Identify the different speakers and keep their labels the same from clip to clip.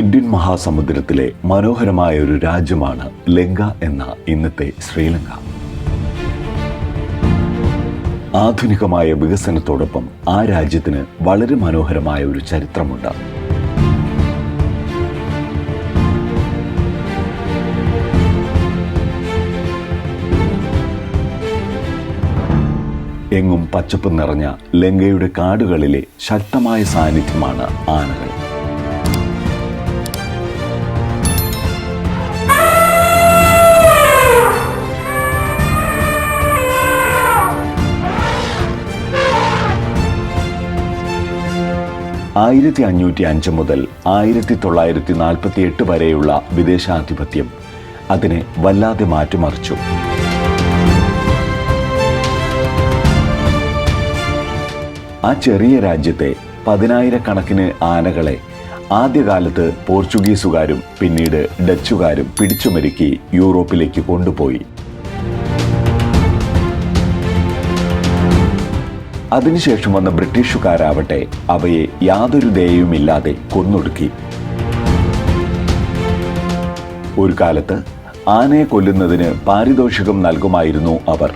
Speaker 1: Indian മഹാസമുദ്രത്തിലെ മനോഹരമായ ഒരു രാജ്യമാണ് ലങ്ക എന്ന ഇന്നത്തെ ശ്രീലങ്ക. ആധുനികമായ വികസനത്തോടൊപ്പം ആ രാജ്യത്തിന് വളരെ മനോഹരമായ ഒരു ചരിത്രമുണ്ട്. എങ്ങും പച്ചപ്പ് നിറഞ്ഞ ലങ്കയുടെ കാടുകളിലെ ശക്തമായ സാന്നിധ്യമാണ് ആനകൾ. ആയിരത്തി അഞ്ഞൂറ്റി അഞ്ച് മുതൽ ആയിരത്തി തൊള്ളായിരത്തി നാൽപ്പത്തി എട്ട് വരെയുള്ള വിദേശാധിപത്യം അതിനെ വല്ലാതെ മാറ്റിമറിച്ചു. ആ ചെറിയ രാജ്യത്തെ പതിനായിരക്കണക്കിന് ആനകളെ ആദ്യകാലത്ത് പോർച്ചുഗീസുകാരും പിന്നീട് ഡച്ചുകാരും പിടിച്ചുമരുക്കി യൂറോപ്പിലേക്ക് കൊണ്ടുപോയി. അതിനുശേഷം വന്ന ബ്രിട്ടീഷുകാരാവട്ടെ അവയെ യാതൊരു ദയയുമില്ലാതെ കൊന്നൊടുക്കി. ഒരു കാലത്ത് ആനയെ കൊല്ലുന്നതിന് പാരിതോഷികം നൽകുമായിരുന്നു അവർ.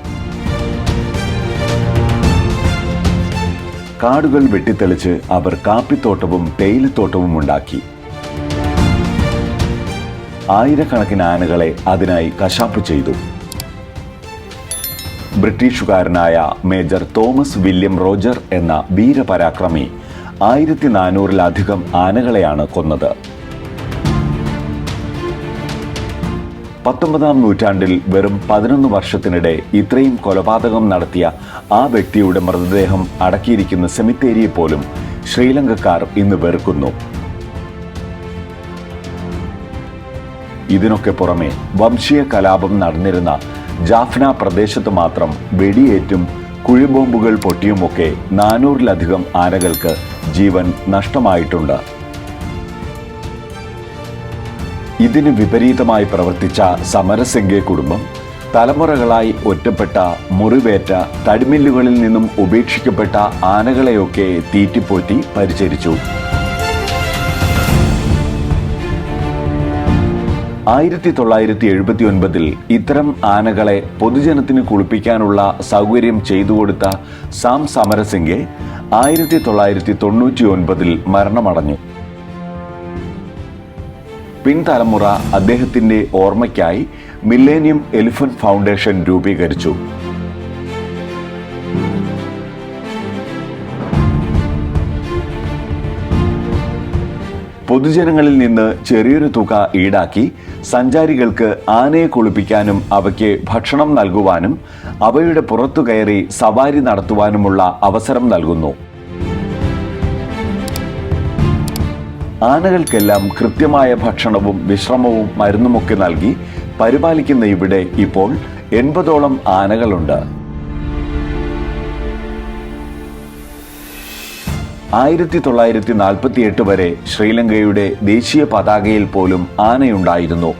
Speaker 1: കാടുകൾ വെട്ടിത്തെളിച്ച് അവർ കാപ്പിത്തോട്ടവും തേയിലത്തോട്ടവും ഉണ്ടാക്കി. ആയിരക്കണക്കിന് ആനകളെ അതിനായി കശാപ്പ് ചെയ്തു. ബ്രിട്ടീഷുകാരനായ മേജർ തോമസ് വില്യം റോജർ എന്ന വീരപരാക്രമി ആയിരത്തി നാനൂറിലധികം ആനകളെയാണ് കൊന്നത്. പത്തൊമ്പതാം നൂറ്റാണ്ടിൽ വെറും പതിനൊന്ന് വർഷത്തിനിടെ ഇത്രയും കൊലപാതകം നടത്തിയ ആ വ്യക്തിയുടെ മൃതദേഹം അടക്കിയിരിക്കുന്ന സെമിത്തേരിയെ പോലും ശ്രീലങ്കക്കാർ ഇന്ന് വെറുക്കുന്നു. ഇതിനൊക്കെ പുറമെ വംശീയ കലാപം നടന്നിരുന്ന ജാഫ്ന പ്രദേശത്ത് മാത്രം വെടിയേറ്റും കുഴിബോംബുകൾ പൊട്ടിയുമൊക്കെ നാനൂറിലധികം ആനകൾക്ക് ജീവൻ നഷ്ടമായിട്ടുണ്ട്. ഇതിന് വിപരീതമായി പ്രവർത്തിച്ച സമരസിംഗെ കുടുംബം തലമുറകളായി ഒറ്റപ്പെട്ട മുറിവേറ്റ തടിമില്ലുകളിൽ നിന്നും ഉപേക്ഷിക്കപ്പെട്ട ആനകളെയൊക്കെ തീറ്റിപ്പോറ്റി പരിചരിച്ചു. ആയിരത്തി തൊള്ളായിരത്തി എഴുപത്തി ഒൻപതിൽ ഇത്തരം ആനകളെ പൊതുജനത്തിന് കുളിപ്പിക്കാനുള്ള സൗകര്യം ചെയ്തു കൊടുത്ത സാം സമരസിംഗെ ആയിരത്തി തൊള്ളായിരത്തി തൊണ്ണൂറ്റി ഒൻപതിൽ മരണമടഞ്ഞു. പിൻതലമുറ അദ്ദേഹത്തിന്റെ ഓർമ്മയ്ക്കായി മില്ലേനിയം എലിഫന്റ് ഫൗണ്ടേഷൻ രൂപീകരിച്ചു. പൊതുജനങ്ങളിൽ നിന്ന് ചെറിയൊരു തുക ഈടാക്കി സഞ്ചാരികൾക്ക് ആനയെ കുളിപ്പിക്കാനും അവയ്ക്ക് ഭക്ഷണം നൽകുവാനും അവയുടെ പുറത്തു കയറി സവാരി നടത്തുവാനുമുള്ള അവസരം നൽകുന്നു. ആനകൾക്കെല്ലാം കൃത്യമായ ഭക്ഷണവും വിശ്രമവും മരുന്നുമൊക്കെ നൽകി പരിപാലിക്കുന്ന ഇവിടെ ഇപ്പോൾ എൺപതോളം ആനകളുണ്ട്. ആയിരത്തി തൊള്ളായിരത്തി നാൽപ്പത്തി എട്ട് വരെ ശ്രീലങ്കയുടെ ദേശീയ പതാകയിൽ പോലും ആനയുണ്ടായിരുന്നു.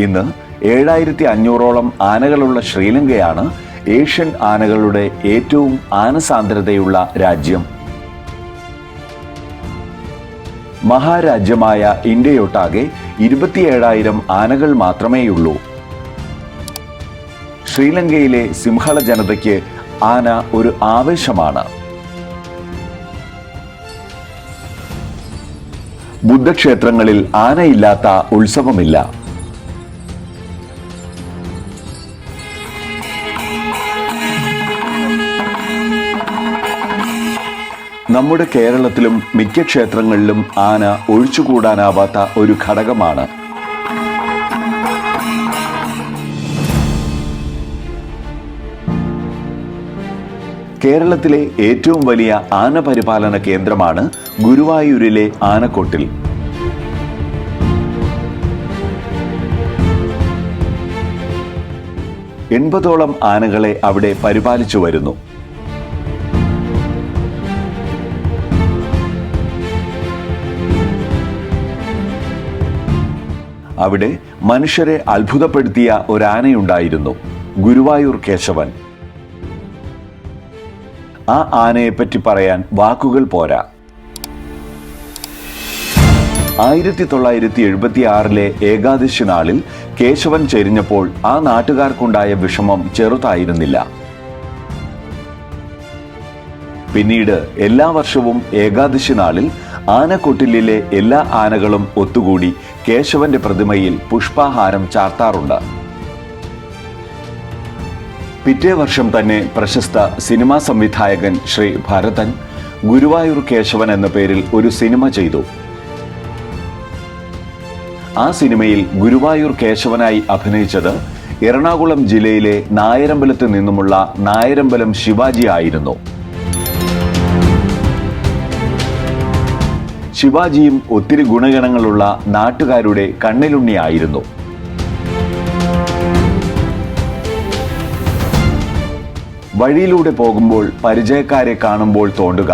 Speaker 1: ഇന്ന് ഏഴായിരത്തി അഞ്ഞൂറോളം ആനകളുള്ള ശ്രീലങ്കയാണ് ഏഷ്യൻ ആനകളുടെ ഏറ്റവും ആനസാന്ദ്രതയുള്ള രാജ്യം. മഹാരാജ്യമായ ഇന്ത്യയൊട്ടാകെ ഇരുപത്തിയേഴായിരം ആനകൾ മാത്രമേയുള്ളൂ. ശ്രീലങ്കയിലെ സിംഹള ജനതയ്ക്ക് ആന ഒരു ആവേശമാണ്. ബുദ്ധക്ഷേത്രങ്ങളിൽ ആനയില്ലാത്ത ഉത്സവമില്ല. നമ്മുടെ കേരളത്തിലും മിക്ക ക്ഷേത്രങ്ങളിലും ആന ഒഴിച്ചുകൂടാനാവാത്ത ഒരു ഘടകമാണ് കേരളത്തിലെ ഏറ്റവും വലിയ ആന പരിപാലന കേന്ദ്രമാണ് ഗുരുവായൂരിലെ ആനക്കോട്ടിൽ. എൺപതോളം ആനകളെ അവിടെ പരിപാലിച്ചു വരുന്നു. അവിടെ മനുഷ്യരെ അത്ഭുതപ്പെടുത്തിയ ഒരാനയുണ്ടായിരുന്നു ഗുരുവായൂർ കേശവൻ. ആ ആനയെ പറ്റി പറയാൻ വാക്കുകൾ പോരാ. ആയിരത്തി തൊള്ളായിരത്തി എഴുപത്തി ആറിലെ ഏകാദശി നാളിൽ കേശവൻ ചെരിഞ്ഞപ്പോൾ ആ നാട്ടുകാർക്കുണ്ടായ വിഷമം ചെറുതായിരുന്നില്ല. പിന്നീട് എല്ലാ വർഷവും ഏകാദശി നാളിൽ ആനക്കൊട്ടിലിലെ എല്ലാ ആനകളും ഒത്തുകൂടി കേശവന്റെ പ്രതിമയിൽ പുഷ്പാഹാരം ചാർത്താറുണ്ട്. പിറ്റേ വർഷം തന്നെ പ്രശസ്ത സിനിമാ സംവിധായകൻ ശ്രീ ഭരതൻ ഗുരുവായൂർ കേശവൻ എന്ന പേരിൽ ഒരു സിനിമ ചെയ്തു. ആ സിനിമയിൽ ഗുരുവായൂർ കേശവനായി അഭിനയിച്ചത് എറണാകുളം ജില്ലയിലെ നായരമ്പലത്ത് നിന്നുമുള്ള നായരമ്പലം ശിവാജി ആയിരുന്നു. ശിവാജിയും ഒത്തിരി ഗുണഗണങ്ങളുള്ള നാട്ടുകാരുടെ കണ്ണിലുണ്ണിയായിരുന്നു. വഴിയിലൂടെ പോകുമ്പോൾ പരിചയക്കാരെ കാണുമ്പോൾ തോണ്ടുക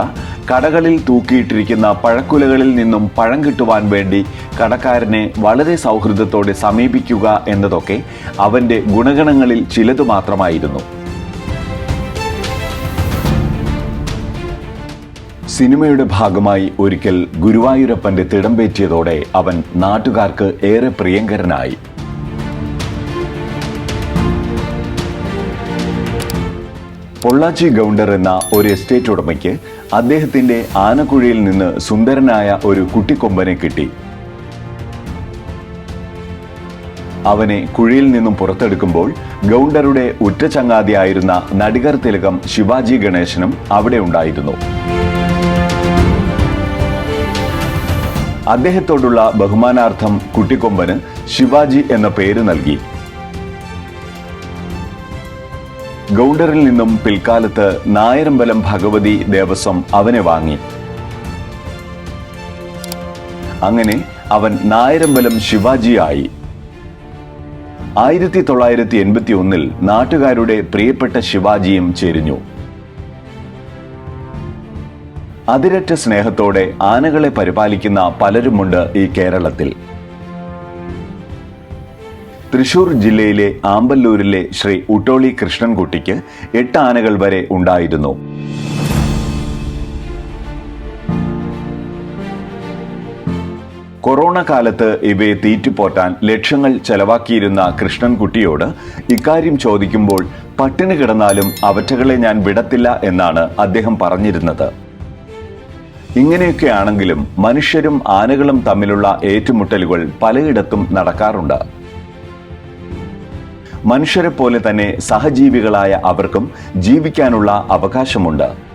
Speaker 1: കടകളിൽ തൂക്കിയിട്ടിരിക്കുന്ന പഴക്കുലകളിൽ നിന്നും പഴം കിട്ടുവാൻ വേണ്ടി കടക്കാരനെ വളരെ സൗഹൃദത്തോടെ സമീപിക്കുക എന്നതൊക്കെ അവന്റെ ഗുണഗണങ്ങളിൽ ചിലതു മാത്രമായിരുന്നു. സിനിമയുടെ ഭാഗമായി ഒരിക്കൽ ഗുരുവായൂരപ്പന്റെ തിടമ്പേറ്റിയതോടെ അവൻ നാട്ടുകാർക്ക് ഏറെ പ്രിയങ്കരനായി. പൊള്ളാച്ചി ഗൗണ്ടർ എന്ന ഒരു എസ്റ്റേറ്റ് ഉടമയ്ക്ക് അദ്ദേഹത്തിന്റെ ആനക്കുഴിയിൽ നിന്ന് സുന്ദരനായ ഒരു കുട്ടിക്കൊമ്പനെ കിട്ടി. അവനെ കുഴിയിൽ നിന്നും പുറത്തെടുക്കുമ്പോൾ ഗൗണ്ടറുടെ ഉറ്റ ചങ്ങാതിയായിരുന്ന നടികർ തിലകം ശിവാജി ഗണേശനും അവിടെ ഉണ്ടായിരുന്നു. അദ്ദേഹത്തോടുള്ള ബഹുമാനാർത്ഥം കുട്ടിക്കൊമ്പന് ശിവാജി എന്ന പേര് നൽകി. ഗൗണ്ടറിൽ നിന്നും പിൽക്കാലത്ത് നായരമ്പലം ഭഗവതി ദേവസ്വം അവനെ വാങ്ങി. അങ്ങനെ അവൻ നായരമ്പലം ശിവാജിയായി. ആയിരത്തി തൊള്ളായിരത്തി എൺപത്തി ഒന്നിൽ നാട്ടുകാരുടെ പ്രിയപ്പെട്ട ശിവാജിയും ചേരിഞ്ഞു അതിരറ്റ സ്നേഹത്തോടെ ആനകളെ പരിപാലിക്കുന്ന പലരുമുണ്ട് ഈ കേരളത്തിൽ. തൃശൂർ ജില്ലയിലെ ആമ്പല്ലൂരിലെ ശ്രീ ഉട്ടോളി കൃഷ്ണൻകുട്ടിക്ക് എട്ട് ആനകൾ വരെ ഉണ്ടായിരുന്നു. കൊറോണ കാലത്ത് ഇവയെ തീറ്റിപ്പോറ്റാൻ ലക്ഷങ്ങൾ ചെലവാക്കിയിരുന്ന കൃഷ്ണൻകുട്ടിയോട് ഇക്കാര്യം ചോദിക്കുമ്പോൾ പട്ടിണി കിടന്നാലും അവറ്റകളെ ഞാൻ വിടത്തില്ല എന്നാണ് അദ്ദേഹം പറഞ്ഞിരുന്നത്. ഇങ്ങനെയൊക്കെയാണെങ്കിലും മനുഷ്യരും ആനകളും തമ്മിലുള്ള ഏറ്റുമുട്ടലുകൾ പലയിടത്തും നടക്കാറുണ്ട്. മനുഷ്യരെ പോലെ തന്നെ സഹജീവികളായ അവർക്കും ജീവിക്കാനുള്ള അവകാശമുണ്ട്.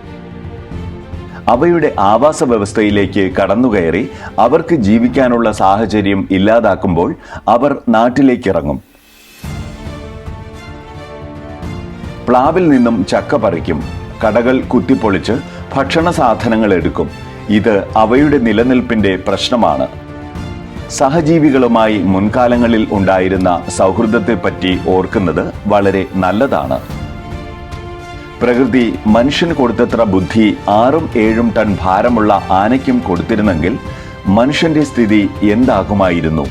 Speaker 1: അവയുടെ ആവാസ വ്യവസ്ഥയിലേക്ക് കടന്നുകയറി അവർക്ക് ജീവിക്കാനുള്ള സാഹചര്യം ഇല്ലാതാക്കുമ്പോൾ അവർ നാട്ടിലേക്കിറങ്ങും. പ്ലാവിൽ നിന്നും ചക്ക പറിക്കും കടകൾ കുത്തിപ്പൊളിച്ച് ഭക്ഷണ സാധനങ്ങൾ എടുക്കും. ഇത് അവയുടെ നിലനിൽപ്പിന്റെ പ്രശ്നമാണ്. സഹജീവികളുമായി മുൻകാലങ്ങളിൽ ഉണ്ടായിരുന്ന സൗഹൃദത്തെപ്പറ്റി ഓർക്കുന്നത് വളരെ നല്ലതാണ്. പ്രകൃതി മനുഷ്യന് കൊടുത്തത്ര ബുദ്ധി ആറും ഏഴും ടൺ ഭാരമുള്ള ആനയ്ക്കും കൊടുത്തിരുന്നെങ്കിൽ മനുഷ്യന്റെ സ്ഥിതി എന്താകുമായിരുന്നു?